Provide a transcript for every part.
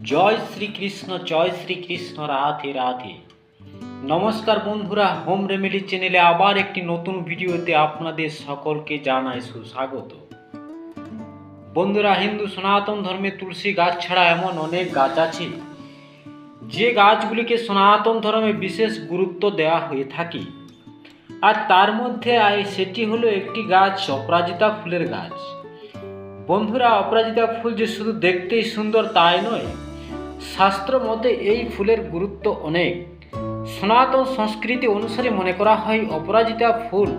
জয় শ্রীকৃষ্ণ জয় শ্রীকৃষ্ণ, রাধে রাধে। নমস্কার বন্ধুরা, home remedy চ্যানেলে আবার একটি নতুন ভিডিওতে আপনাদের সকলকে জানাই সুস্বাগত। বন্ধুরা, হিন্দু সনাতন ধর্মে তুলসী গাছ ছাড়া এমন অনেক গাছ আছে। যে গাছগুলিকে সনাতন ধর্মে বিশেষ গুরুত্ব দেওয়া হয়ে থাকে। আর তার মধ্যে সেটি হলো একটি গাছ, অপরাজিতা ফুলের গাছ। বন্ধুরা, অপরাজিতা ফুল যে শুধু দেখতেই সুন্দর তাই নয়, শাস্ত্র মতে এই ফুলের গুরুত্ব অনেক। সনাতন সংস্কৃতি অনুসারে মনে করা হয় অপরাজিতা ফুল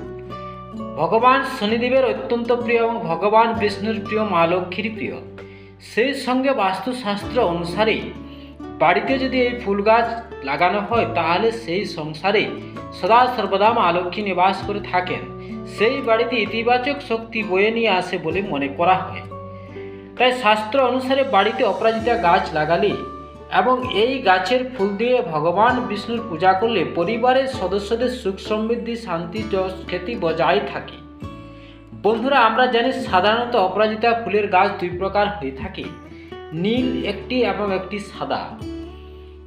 ভগবান শনিদেবের অত্যন্ত প্রিয় এবং ভগবান বিষ্ণুর প্রিয়, মা লক্ষ্মীর প্রিয়। সেই সঙ্গে বাস্তুশাস্ত্র অনুসারে বাড়িতে যদি এই ফুল গাছ লাগানো হয়, তাহলে সেই সংসারে সদা সর্বদা মা লক্ষ্মী নিবাস করে থাকেন। সেই বাড়িতে ইতিবাচক শক্তি বয়ে নিয়ে আসে বলে মনে করা হয়। তাই শাস্ত্র অনুসারে বাড়িতে অপরাজিতা গাছ লাগালে এবং এই গাছের ফুল দিয়ে ভগবান বিষ্ণুর পূজা করলে পরিবারের সদস্যদের সুখ সমৃদ্ধি, শান্তি খ্যাতি বজায় থাকে। বন্ধুরা, আমরা জানি সাধারণত অপরাজিতা ফুলের গাছ দুই প্রকার হয়ে থাকে। নীল একটি এবং একটি সাদা।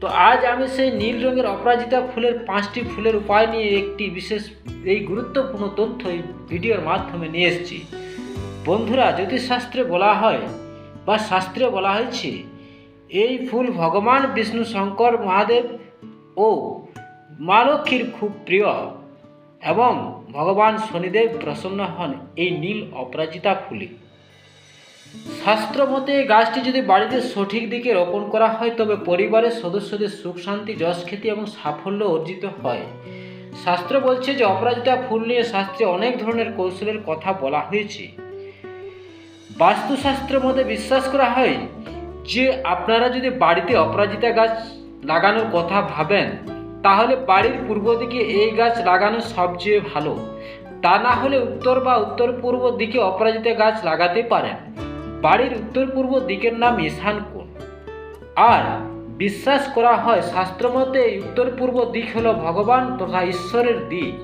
তো আজ আমি সেই নীল রঙের অপরাজিতা ফুলের পাঁচটি ফুলের উপায় নিয়ে একটি বিশেষ, এই গুরুত্বপূর্ণ তথ্য এই ভিডিওর মাধ্যমে নিয়ে এসেছি। বন্ধুরা, জ্যোতিষশাস্ত্রে বলা হয় বা শাস্ত্রে বলা হয়েছে, এই ফুল ভগবান, বিষ্ণু, শঙ্কর, মহাদেব ও মা লক্ষ্মীর খুব প্রিয় এবং ভগবান শনিদেব প্রসন্ন হন এই নীল অপরাজিতা ফুলে। শাস্ত্র মতে গাছটি যদি বাড়িতে সঠিক দিকে রোপণ করা হয়, তবে পরিবারের সদস্যদের সুখ, শান্তি, যশ, খ্যাতি এবং সাফল্য অর্জিত হয়। শাস্ত্র বলছে যে, অপরাজিতা ফুল নিয়ে শাস্ত্রে অনেক ধরনের কৌশলের কথা বলা হয়েছে। বাস্তুশাস্ত্রের মধ্যে বিশ্বাস করা হয় যে, আপনারা যদি বাড়িতে অপরাজিতা গাছ লাগানোর কথা ভাবেন, তাহলে বাড়ির পূর্ব দিকে এই গাছ লাগানো সবচেয়ে ভালো। তা না হলে উত্তর বা উত্তর পূর্ব দিকে অপরাজিতা গাছ লাগাতে পারেন। বাড়ির উত্তর পূর্ব দিকের নাম ঈশান কোণ আর বিশ্বাস করা হয় শাস্ত্রমতে উত্তর পূর্ব দিক হলো ভগবান তথা ঈশ্বরের দিক।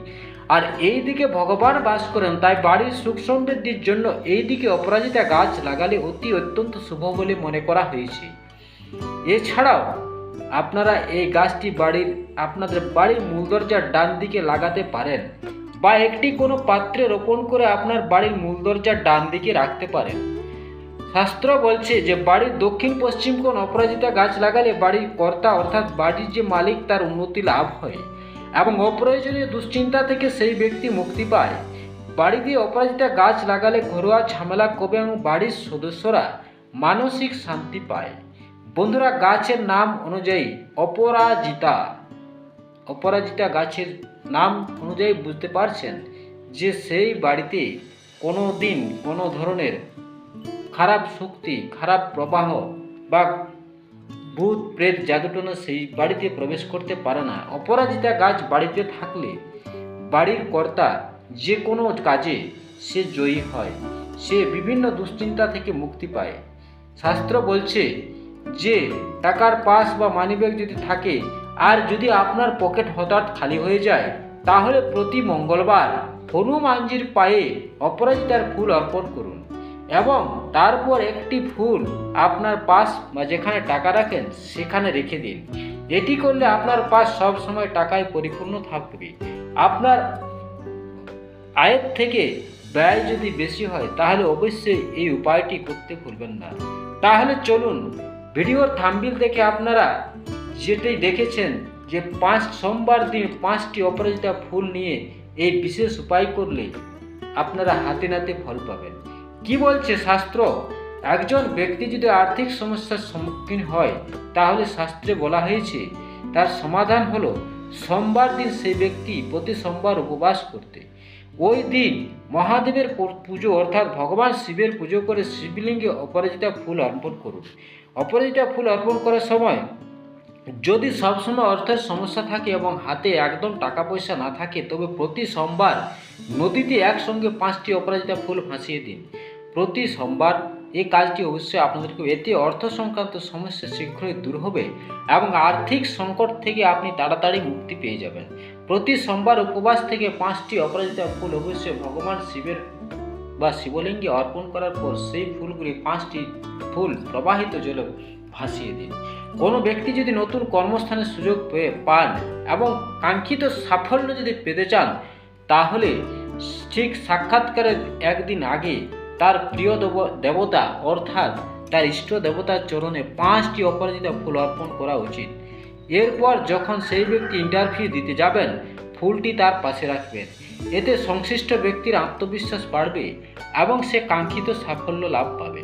আর এই দিকে ভগবান বাস করেন, তাই বাড়ির সুখ সমৃদ্ধির জন্য এই দিকে অপরাজিতা গাছ লাগালে অতি অত্যন্ত শুভ বলে মনে করা হয়েছে। এছাড়াও আপনারা এই গাছটি বাড়ির, আপনাদের বাড়ির মূল দরজার ডান দিকে লাগাতে পারেন বা একটি কোনো পাত্রে রোপণ করে আপনার বাড়ির মূল দরজার ডান দিকে রাখতে পারেন। শাস্ত্র বলছে যে, বাড়ির দক্ষিণ পশ্চিম কোণ অপরাজিতা গাছ লাগালে বাড়ির কর্তা অর্থাৎ বাড়ির যে মালিক তার উন্নতি লাভ হয় এবং অপ্রয়োজনীয় দুশ্চিন্তা থেকে সেই ব্যক্তি মুক্তি পায়। বাড়িতে অপরাজিতা গাছ লাগালে ঘরোয়া ঝামেলা কমে এবং বাড়ির সদস্যরা মানসিক শান্তি পায়। বন্ধুরা, গাছের নাম অনুযায়ী অপরাজিতা অপরাজিতা গাছের নাম অনুযায়ী বুঝতে পারছেন যে, সেই বাড়িতে কোনো দিন কোনো ধরনের খারাপ শক্তি, খারাপ প্রবাহ বা ভূত, প্রেত, জাদুটনা সেই বাড়িতে প্রবেশ করতে পারে না। অপরাজিতা গাছ বাড়িতে থাকলে বাড়ির কর্তা যে কোনো কাজে সে জয়ী হয়। সে বিভিন্ন দুশ্চিন্তা থেকে মুক্তি পায়। শাস্ত্র বলছে যে, টাকার পাস বা মানিব্যাগ যদি থাকে আর যদি আপনার পকেট হঠাৎ খালি হয়ে যায়, তাহলে প্রতি মঙ্গলবার হনুমানজির পায়ে অপরাজিতার ফুল অর্পণ করুন এবং তারপর একটি ফুল আপনার পাস বা যেখানে টাকা রাখেন, সেখানে রেখে দিন। এটি করলে আপনার পাস সব সময় টাকায় পরিপূর্ণ থাকবে। আপনার আয়ের থেকে ব্যয় যদি বেশি হয়, তাহলে অবশ্যই এই উপায়টি করতে ভুলবেন না। তাহলে চলুন, ভিডিওর থাম্বিল দেখে আপনারা যেটাই দেখেছেন যে পাঁচ, সোমবার দিন পাঁচটি অপরাজিতা ফুল নিয়ে এই বিশেষ উপায় করলে আপনারা হাতে নাতে ফল পাবেন। কি বলছে শাস্ত্র? একজন ব্যক্তি যদি আর্থিক সমস্যার সম্মুখীন হয়, তাহলে শাস্ত্রে বলা হয়েছে, তার সমাধান হলো সোমবার দিন সেই ব্যক্তি প্রতি সোমবার উপবাস করতে। ওই দিন মহাদেবের পুজো অর্থাৎ ভগবান শিবের পুজো করে শিবলিঙ্গে অপরাজিতা ফুল অর্পণ করুন। অপরাজিতা ফুল অর্পণ করার সময় যদি সবসময় অর্থের সমস্যা থাকে এবং হাতে একদম টাকা পয়সা না থাকে, তবে প্রতি সোমবার নদীতে একসঙ্গে পাঁচটি অপরাজিতা ফুল ভাসিয়ে দিন। প্রতি সোমবার এই কাজটি অবশ্যই আপনাদেরকে এতে অর্থ সংক্রান্ত সমস্যা শীঘ্রই দূর হবে এবং আর্থিক সংকট থেকে আপনি তাড়াতাড়ি মুক্তি পেয়ে যাবেন। প্রতি সোমবার উপবাস থেকে পাঁচটি অপরাজিতা ফুল অবশ্যই ভগবান শিবের বা শিবলিঙ্গে অর্পণ করার পর সেই ফুলগুলি পাঁচটি ফুল প্রবাহিত জলে ভাসিয়ে দিন। কোনো ব্যক্তি যদি নতুন কর্মস্থানের সুযোগ পেয়ে পান এবং কাঙ্ক্ষিত সাফল্য যদি পেতে চান, তাহলে ঠিক সাক্ষাৎকারের একদিন আগে তার প্রিয় দেব- দেবতা অর্থাৎ তার ইষ্ট দেবতার চরণে পাঁচটি অপরাজিতা ফুল অর্পণ করা উচিত। এরপর যখন সেই ব্যক্তি ইন্টারভিউ দিতে যাবেন, ফুলটি তার পাশে রাখবেন। এতে সংশ্লিষ্ট ব্যক্তির আত্মবিশ্বাস বাড়বে এবং সে কাঙ্ক্ষিত সাফল্য লাভ পাবে।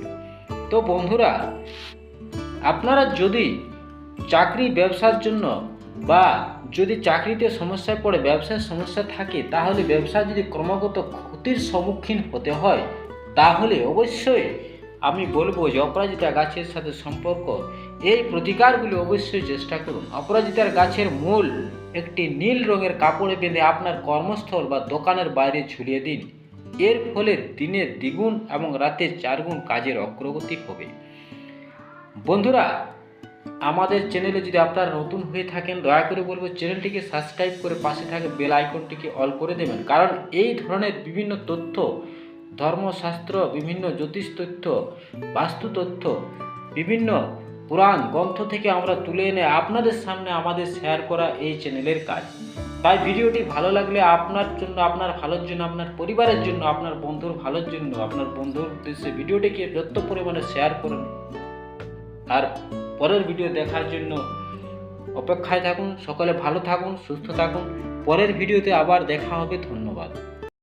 তো বন্ধুরা, আপনারা যদি চাকরি ব্যবসার জন্য বা যদি চাকরিতে সমস্যায় পড়ে ব্যবসার সমস্যা থাকে, তাহলে ব্যবসা যদি ক্রমাগত ক্ষতির সম্মুখীন হতে হয় তাহলে অবশ্যই আমি বলব যে অপরাজিতা গাছের সাথে সম্পর্ক। এই প্রতিকারগুলি অবশ্যই চেষ্টা করুন। অপরাজিতার গাছের মূল একটি নীল রঙের কাপড়ে বেঁধে আপনার কর্মস্থল বা দোকানের বাইরে ঝুলিয়ে দিন। এর ফলে দিনে দ্বিগুণ এবং রাতে চারগুণ কাজের অগ্রগতি হবে। বন্ধুরা, আমাদের চ্যানেলে যদি আপনারা নতুন হয়ে থাকেন, দয়া করে বলব চ্যানেলটিকে সাবস্ক্রাইব করে পাশে থাকা বেল আইকনটিকে অল করে দেবেন। কারণ এই ধরনের বিভিন্ন তথ্য ধর্মশাস্ত্র বিভিন্ন জ্যোতিষ তথ্য, বাস্তু তথ্য, বিভিন্ন পুরাণ গ্রন্থ থেকে আমরা তুলে এনে আপনাদের সামনে আমাদের শেয়ার করা এই চ্যানেলের কাজ। তাই ভিডিওটি ভালো লাগলে আপনার জন্য, আপনার ভালোর জন্য, আপনার পরিবারের জন্য, আপনার বন্ধুর ভালোর জন্য, আপনার বন্ধুর উদ্দেশ্যে ভিডিওটিকে যত পরিমাণে শেয়ার করুন। আর পরের ভিডিও দেখার জন্য অপেক্ষায় থাকুন, সকলে ভালো থাকুন, সুস্থ থাকুন। পরের ভিডিওতে আবার দেখা হবে, ধন্যবাদ।